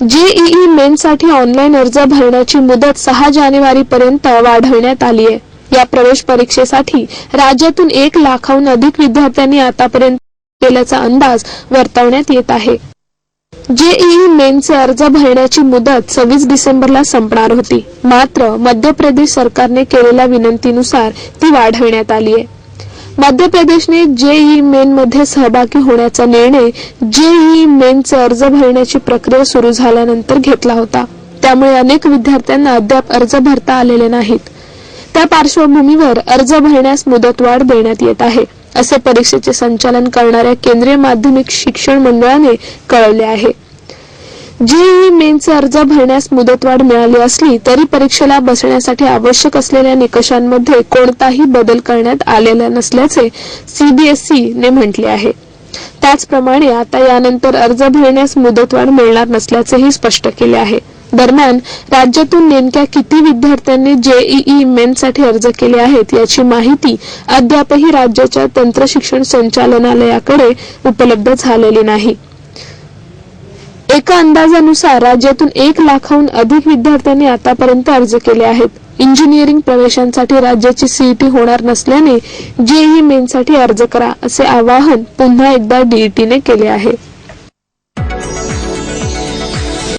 JEE मेनसाठी online अर्ज भरण्याची मुदत सहा जानेवारी पर्यंत वाढवण्यात आली आहे. या प्रवेश परीक्षेसाठी राज्यातून एक लाखाहून अधिक विद्यार्थ्यांनी आतापर्यंत केल्याचा अंदाज वर्तवण्यात येत आहे. जेईई मेनचे अर्ज भरण्याची मुदत सव्वीस डिसेंबरला संपणार होती. मात्र मध्य प्रदेश सरकारने केलेल्या विनंतीनुसार ती वाढवण्यात आली आहे. मध्य प्रदेशने जेईई मेन मध्ये सहभागी होण्याचा निर्णय जेईई मेनचे अर्ज भरण्याची प्रक्रिया सुरू झाल्यानंतर घेतला होता. त्यामुळे अनेक विद्यार्थ्यांना अद्याप अर्ज भरता आलेले नाहीत. त्या पार्श्वभूमीवर अर्ज भरण्यास मुदतवाढ देण्यात येत आहे असे परीक्षेचे संचालन करणाऱ्या केंद्रीय माध्यमिक शिक्षण मंडळाने कळवले आहे. जेईई मेनचे अर्ज भरण्यास मुदतवाढ मिळाली असली तरी परीक्षेला बसण्यासाठी आवश्यक असलेल्या निकषांमध्ये कोणताही बदल करण्यात आलेला नसल्याचे सीबीएसईने म्हटले आहे. त्याचप्रमाणे आता यानंतर अर्ज भरण्यास मुदतवाढ मिळणार नसल्याचेही स्पष्ट केले आहे. दरम्यान राज्यातून नेमक्या किती विद्यार्थ्यांनी जेईई मेनसाठी अर्ज केले आहेत याची माहिती अद्यापही राज्याच्या तंत्रशिक्षण संचालनालयाकडे उपलब्ध झालेली नाही. एका अंदाजानुसार राज्यातून एक लाखाहून अधिक विद्यार्थ्यांनी आतापर्यंत अर्ज केले आहेत. इंजिनिअरिंग प्रवेशांसाठी राज्याची सीईटी होणार नसल्याने जेईई मेनसाठी अर्ज करा असे आवाहन पुन्हा एकदा डीईटीने केले आहे.